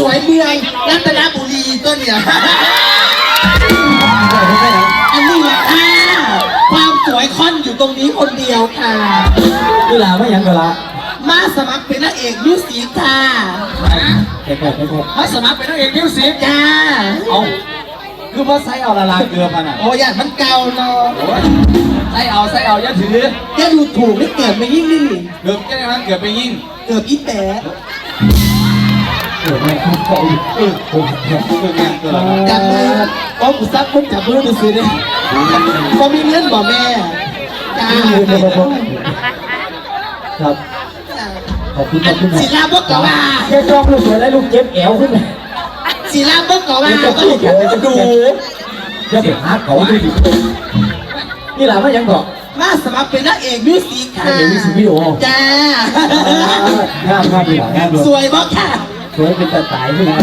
สวยเมืองรัตนบุรีตัวเนี่ยอันนี้แหละค่ะความสวยค่อนอยู่ตรงนี้คนเดียวค่ะนี่ลาไม่ยังก็ละมาสมัครเป็นนางเอกมิวสิกค่ะแค่แค่แค่แค่มาสมัครเป็นนักเอกมิวสิกจ้าเอาคือว่าใส่เอาละลายเกลือมันอะโอ้ยมันเก่าเนาะใส่เอาใส่เอาอย่าถือแกดูถูกไม่เกิดไม่ยิ่งนี่เกือบแค่นั้นเกือบไปยิ่งเกิดอีแต่ เออไม่คุ้มเขาอีกเออโอ้โหเกือบแค่เกือบจับมือโอ้กูซักมึงจับมือดูสิเนี่ยพอมีเงินบอกแม่จ้าครับขอบคุณขอบคุณศิลาบกกว่าแค่จ้องลูกสวยแล้วลูกเจ็บแอวขึ้นศิลาบกกว่าก็ดูจะเสียหาเขาดูดินี่หลาไม่ยังบอกมาสมัครเป็นนางเอกมิวสิกค่ะเอกมิวสิกวิดีโอจ้างามงามดีหลางามสวยบ่ค่ะ วยเป็นตาตายขึ้นมา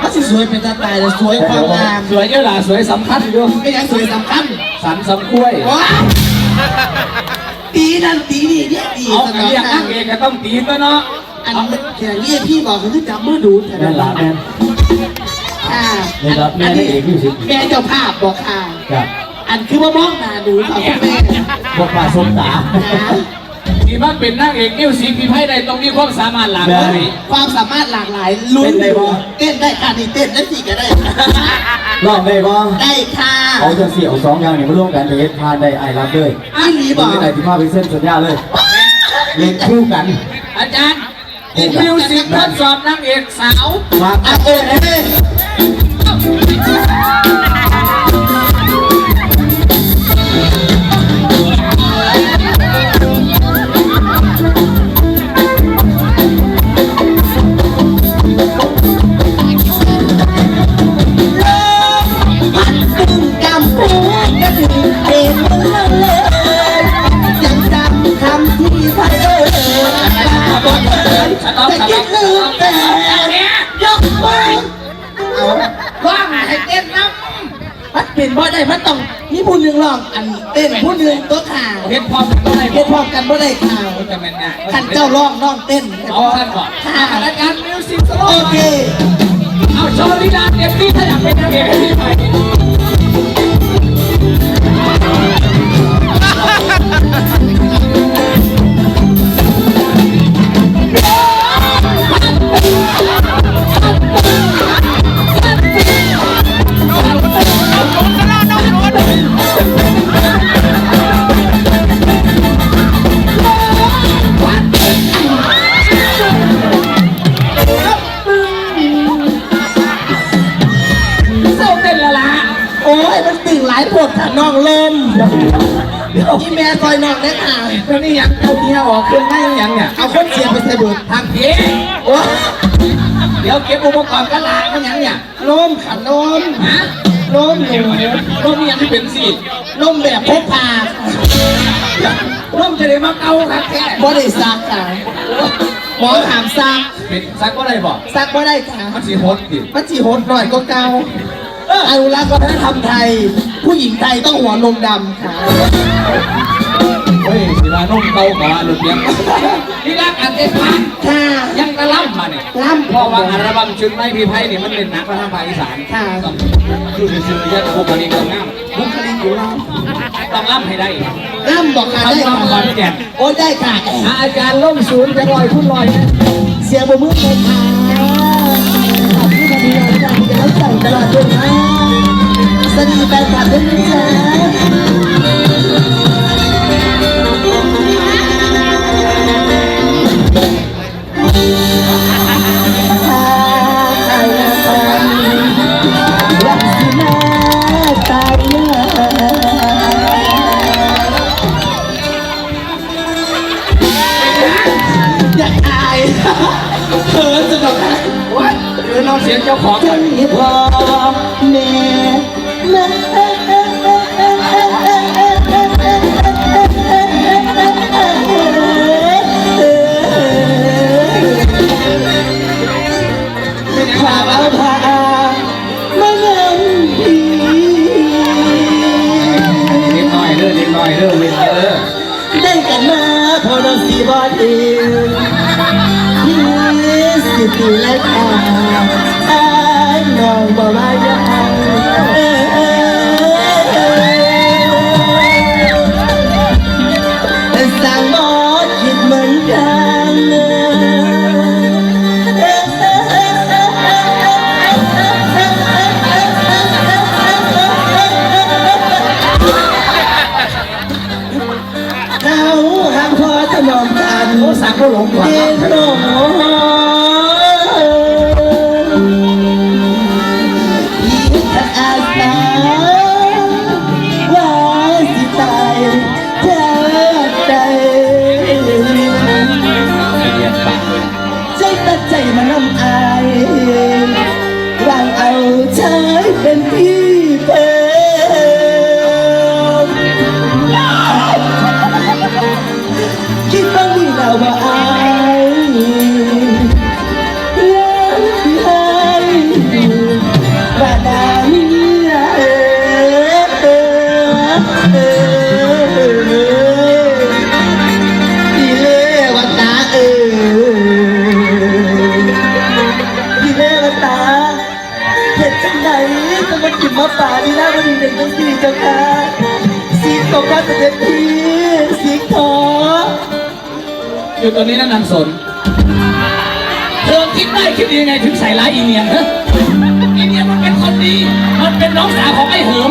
ถ้าสิสวยเป็นตาตายเลยสวยความงามสวยเยอะล่ะสวยสำคัญอยู่ไม่ยังสวยสำคัญสันสำคุ้ยว้าตีนั่นตีนี่เนี่ยตีเอาสไปนองเรียกกันันกเอกก็ต้องตีตัวเนาะอันแค่นี้พี่บอกเขาคือจับมือดูแต่แม่ละลาแม่ค่ะในรับแม่ได้เอกมิวสิกแม่เจ้าภาพบอกค่ะครับอันคือว่ามองหน้าดูค่ะคุณแม่บอกว่าสมตานะ ที่มาเป็นนักเอกมิวสิกพี่ไพ่ใดตรงนี้ความสามารถหลากหลายความสามารถหลากหลายลุ้นเต้นได้ค่ะนี่เต้นได้สี่ก็ได้ ลองได้บ้างได้ค่ะเอาจะเสียเอาสองอย่างนี่มาร่วมกันเฮ็ดพานได้ไอ้รับเลยอันนี้บบออกกไหนที่มาเป็นเส้นสัญญาเลยเล่นคู่กัน อาจารย์มิวสิกทดสอบนักเอกสาวมาอะเอ้ย คิดลืมแต่ยกมือเอาว่างให้เต้นน้พัดเป็นบ่อได้พัดต้องนี่ผู้หนึ่งร้องอันเต้นผู้หนึ่งตัวข่าวำเฮ็ดพร้อมกันได้เฮ็ดพร้อมกันบ่ได้ข่าวจะแม่นนะขันเจ้าร้องน้องเต้นเอาท่านก่อนค่ะอาจารย์มิวสิกโอเคเอาโชว์ลีลาเต็มที่ถ้าอยากเป็นนักเอกให้พี่ไป หลายปวดค่ะน้องลมที่แม่ซอยน้องได้ค่ะแล้วนี่ยังเอาเมียออกเครื่องได้ยังเนี่ยเอาคนเสียไปใส่เบิดทางเพีโอ้ยเดี๋ยวเก็บอุปกรณ์กันละมันยังเนี่ยลมค่ะลมฮะลมหนูร่มยังที่เป็นสีลมแบบพกพาร่มจะได้มาเกาครับแค่บ่ได้ซักค่ะหมอถามซักเป็นซักก็ได้บอกซักบ่ได้ค่ะมันสีโฮดดิมันจีโหดหน่อยก็เกา อนุรักษ์วัฒนธรรมไทย ผู้หญิงไทยต้องหัวนมดำค่ะเฮ้ยสีมานุ่มเกาก่อนหลุดยังนี่รักอันเต้นพันค่ะยังกระล่ำมาเนี่ยล่ำเพราะว่าอัลบั้มชุดไม่พี่ไพ่เนี่ยมันเป็นหนักมาทางภาคอีสานค่ะต้องคือซื้อๆยัดบุคลิกต้องงามบุคลิกอยู่ล่ต้องล่ำให้ได้ำล่ำบอกค่ะได้ทำความขอนแก่ค่ะนโอ้ยได้ค่ะอาจารย์ล่มศูนย์จะลอยพุ่นลอยนะเสียงบมือเลยค่ะขอบคุณที่มาดีเรา จะใส่ตลอดเลยนะสวัสดีแฟนคลับด้วยนะจ๊ะ เราเสียงเจ้าของจะมีพ่อแม่แม่พาเอาพามาเงินพีเล็กน้อยเด้อเล็กน้อยเด้อเล็กน้อยเด้อได้กันมาพอเราสีบอดีที่สิบปีแล้วค่ น้องบ่ว่าจะอังสั่งหมอคิดเหมือนกันเราหักพอจะนอมกันโอ้สักก็หลงกว่า เดนโน เธอเป็นพี่เป็นาดีนะวันนี้เป็นยังสี่เจ้าค่ะสีของข้าเสด็จพี่สีขออยู่ตรงนี้นะนางสนเธอคิดได้คิดยังไงถึงใส่ร้ายอีเนียนฮะอีเนียนมันเป็นคนดี มันเป็นน้องสาวของไอ้เหิม